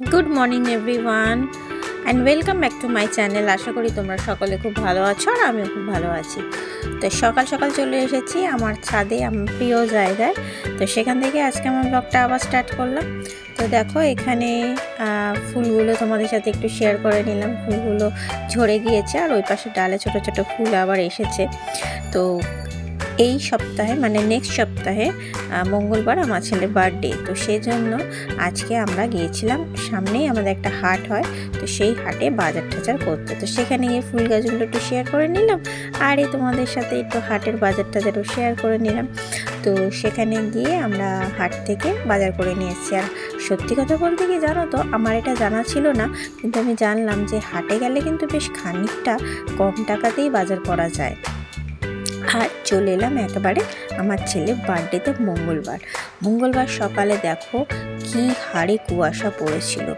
Good morning everyone and welcome back to my channel আশা করি তোমরা সকলে খুব ভালো আছো আর আমিও খুব ভালো আছি। তো সকাল সকাল চলে এসেছি আমার ছাদে, আমার প্রিয় জায়গায়। তো সেখান থেকে আজকে আমার ব্লগটা আবার স্টার্ট করলাম। তো দেখো, এখানে ফুলগুলো তোমাদের সাথে একটু শেয়ার করে নিলাম। ফুলগুলো ঝরে গিয়েছে আর ওই পাশে ডালে ছোট ছোট ফুল আবার এসেছে। তো এই সপ্তাহে মানে নেক্সট সপ্তাহে মঙ্গলবার আমার ছেলের বার্থডে তো সেই জন্য আজকে আমরা গিয়েছিলাম। সামনেই আমাদের একটা হাট হয়, তো সেই হাটে বাজার টাজার করতে। তো সেখানে গিয়ে ফুল গাছগুলো একটু শেয়ার করে নিলাম, আর এই তোমাদের সাথে একটু হাটের বাজার টাজারও শেয়ার করে নিলাম। তো সেখানে গিয়ে আমরা হাট থেকে বাজার করে নিয়ে এসেছি। আর সত্যি কথা বলতে কি জানো তো, আমার এটা জানা ছিল না, কিন্তু আমি জানলাম যে হাটে গেলে কিন্তু বেশ খানিকটা কম টাকাতেই বাজার করা যায়। আর চলে এলাম একেবারে আমার ছেলে বার্থডেতে মঙ্গলবার। মঙ্গলবার সকালে দেখো কি হারে কুয়াশা পড়েছিল।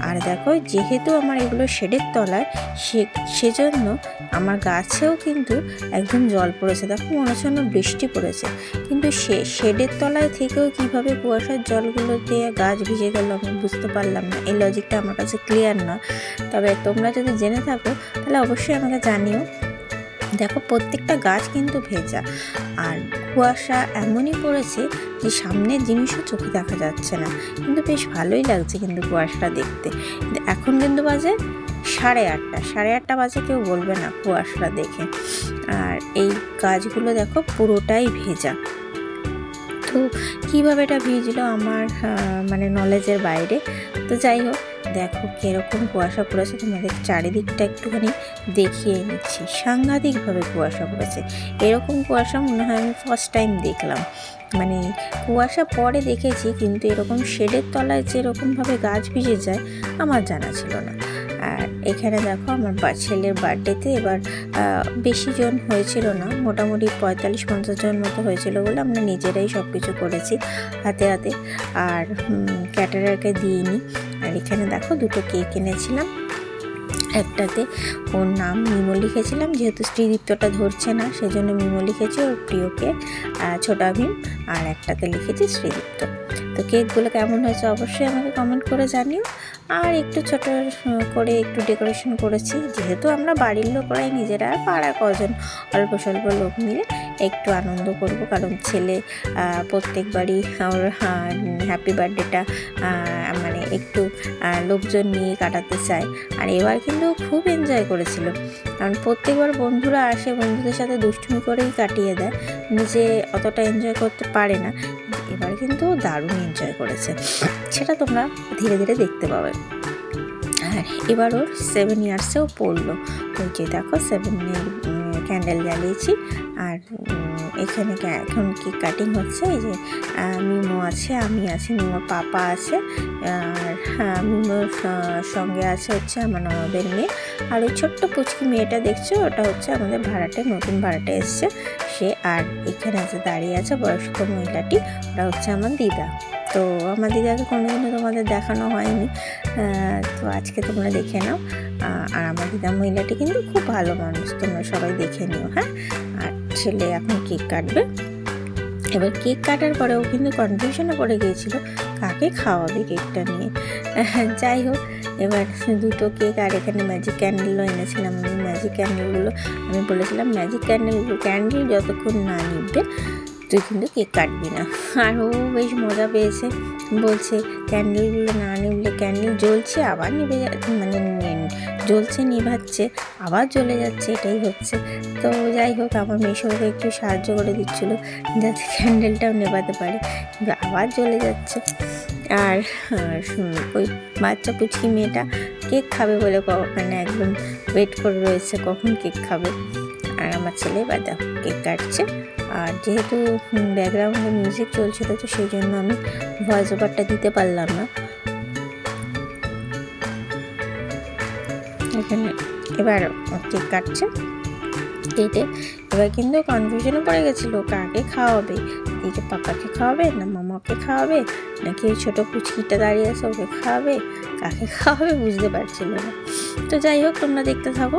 আর দেখো যেহেতু আমার এগুলো শেডের তলায়, সে, সেজন্য আমার গাছেও কিন্তু একদম জল পড়েছে। দেখো মনে হচ্ছে বৃষ্টি পড়েছে। কিন্তু সে, শেডের তলায় থেকেও কীভাবে কুয়াশার জলগুলো দিয়ে গাছ ভিজে গেল আমি বুঝতে পারলাম না। এই লজিকটা আমার কাছে ক্লিয়ার নয়। তবে তোমরা যদি জেনে থাকো, তাহলে অবশ্যই আমাকে জানিও। দেখো প্রত্যেকটা গাছ কিন্তু ভেজা। আর কুয়াশা এমনই পড়েছে যে সামনের জিনিসও চোখে দেখা যাচ্ছে না। কিন্তু বেশ ভালোই লাগছে কিন্তু কুয়াশাটা দেখতে। এখন কিন্তু বাজে সাড়ে আটটা। সাড়ে আটটা বাজে কেউ বলবে না কুয়াশাটা দেখে। আর এই গাছগুলো দেখো পুরোটাই ভেজা। তো কীভাবে এটা ভিজলো আমার মানে নলেজের বাইরে। তো যাই হোক দেখো কীরকম কুয়াশা পড়েছে, তোমাদের চারিদিকটা একটুখানি দেখিয়ে নিচ্ছি। সাংঘাতিকভাবে কুয়াশা পড়েছে। এরকম কুয়াশা মনে হয় আমি ফার্স্ট টাইম দেখলাম। মানে কুয়াশা পরে দেখেছি, কিন্তু এরকম শেডের তলায় যেরকমভাবে গাছ ভিজে যায়, আমার জানা ছিল না। আর এখানে দেখো আমার বা- ছেলের বার্থডেতে এবার বেশি জন হয়েছিল না, মোটামুটি পঁয়তাল্লিশ, পঞ্চাশ জন মতো হয়েছিল বলে আমরা নিজেরাই সব কিছু করেছি হাতে হাতে। আর ক্যাটারারকে দিইনি। আর এখানে দেখো দুটো কেক এনেছিলাম। একটাতে ওর নাম মিমো লিখেছিলাম, যেহেতু শ্রীদীপ্তটা ধরছে না, সেজন্য মিমো লিখেছি ওর প্রিয় কেক ছোটা ভীম, আর একটাতে লিখেছি শ্রীদীপ্ত তো কেকগুলো কেমন হয়েছে অবশ্যই আমাকে কমেন্ট করে জানিও। আর একটু ছোট করে একটু ডেকোরেশন করেছি, যেহেতু আমরা বাড়ির লোকরাই নিজেরা, পাড়া কজন অল্প স্বল্প লোক মিলে একটু আনন্দ করব, কারণ ছেলে প্রত্যেকবারই ওর হ্যাপি বার্থডেটা মানে একটু লোকজন নিয়ে কাটাতে চায়। আর এবার কিন্তু খুব এনজয় করেছিল। কারণ প্রত্যেকবার বন্ধুরা আসে, বন্ধুদের সাথে দুষ্টুমি করেই কাটিয়ে দেয়। নিজে অতটা এনজয় করতে পারে না। এবার কিন্তু দারুণ এনজয় করেছে। সেটা তোমরা ধীরে ধীরে দেখতে পাবে। আর এবার ওর সেভেন ইয়ার্সেও পড়ল। ওই যে দেখো সেভেনের ক্যান্ডেল জ্বালিয়েছি। আর এখানে এখন কি কাটিং হচ্ছে? এই যে মিমো আছে আমি আছি মিমোর পাপা আছে আর হ্যাঁ, মিমোর সঙ্গে আছে হচ্ছে আমার ননদের মেয়ে। আর ওই ছোট্ট পুচকি মেয়েটা দেখছ? ওটা হচ্ছে আমাদের ভাড়াটে নতুন ভাড়াটে এসছে। সে আর এখানে আছে দাঁড়িয়ে আছে বয়স্ক মহিলাটি। ওটা হচ্ছে আমার দিদা। তো আমার দিদাকে কোনোদিনও তোমাদের দেখানো হয়নি। তো আজকে তোমরা দেখে নাও। আর আমার দিদা মহিলাটি কিন্তু খুব ভালো মানুষ, তোমরা সবাই দেখে নিও হ্যাঁ? আর ছেলে এখন কেক কাটবে। এবার কেক কাটার পরে ও কিন্তু কনফিউশনে পড়ে গিয়েছিল, কাকে খাওয়াবে কেকটা নিয়ে? যাই হোক, এবার দুটো কেক আর এখানে ম্যাজিক ক্যান্ডেলও এনেছিলাম। ম্যাজিক ক্যান্ডেলগুলো আমি বলেছিলাম ম্যাজিক ক্যান্ডেলগুলো ক্যান্ডেল যতক্ষণ না নিবে তুই কিন্তু কেক কাটবি না। আর ও বেশ মজা পেয়েছে। বলছে ক্যান্ডেলগুলো না নিবলে ক্যান্ডেল জ্বলছে, আবার নিভে যা মানে জ্বলছে, নিভাচ্ছে, আবার জ্বলে যাচ্ছে, এটাই হচ্ছে। তো যাই হোক, আমার মেশোকে একটু সাহায্য করে দিচ্ছিল, যাতে ক্যান্ডেলটাও নেভাতে পারে। আবার জ্বলে যাচ্ছে। আর ওই বাচ্চা পুচকি মেয়েটা কেক খাবে বলে মানে একদম ওয়েট করে রয়েছে, কখন কেক খাবে? আর আমার ছেলে দেখো, কেক কাটছে। আর যেহেতু ব্যাকগ্রাউন্ডে মিউজিক চলছিল তো সেই জন্য আমি ভয়েস ওভারটা দিতে পারলাম না। এখানে এবার কেক কাটছে। কেটে এবার কিন্তু কনফিউশনে পড়ে গেছিল, কাকে খাওয়াবে? এদিকে পাপাকে খাওয়াবে না মামাকে খাওয়াবে? নাকি ওই ছোটো পুচকিটা দাঁড়িয়ে আছে, ওকে খাওয়াবে? কাকে খাওয়াবে বুঝতে পারছিল না। তো যাই হোক, তোমরা দেখতে থাকো।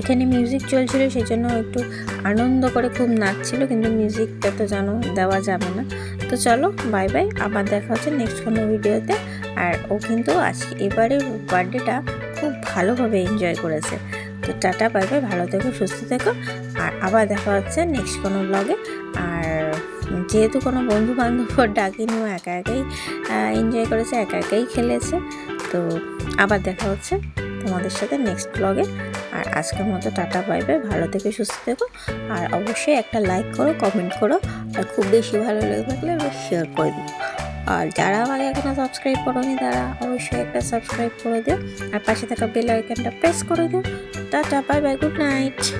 এখানে মিউজিক চলছিল সেই জন্য একটু আনন্দ করে খুব নাচছিল, কিন্তু মিউজিকটা তো জানো, দেওয়া যাবে না। তো চলো বাই বাই আবার দেখা হচ্ছে নেক্সট কোনো ভিডিওতে আর ও কিন্তু আজকে এবারে বার্থডেটা খুব ভালোভাবে এনজয় করেছে। তো টাটা বাই বাই ভালো থেকো, সুস্থ থেকো। আর আবার দেখা হচ্ছে নেক্সট কোনো ব্লগে আর যেহেতু কোনো বন্ধু বান্ধব ডাকিনি, ও একা একাই এনজয় করেছে, একা একাই খেলেছে। তো আবার দেখা হচ্ছে তোমাদের সাথে নেক্সট ব্লগে আর আজকের মতো টাটা, বাই বাই। ভালো থেকে, সুস্থ থেকো। আর অবশ্যই একটা লাইক করো কমেন্ট করো। আর খুব বেশি ভালো লেগে থাকলে শেয়ার করে দিও। আর যারা আমাকে এখানে সাবস্ক্রাইব করোনি, তারা অবশ্যই একটা সাবস্ক্রাইব করে দিও। আর পাশে থাকা বেল আইকনটা প্রেস করে দিও। Tata, bye bye good night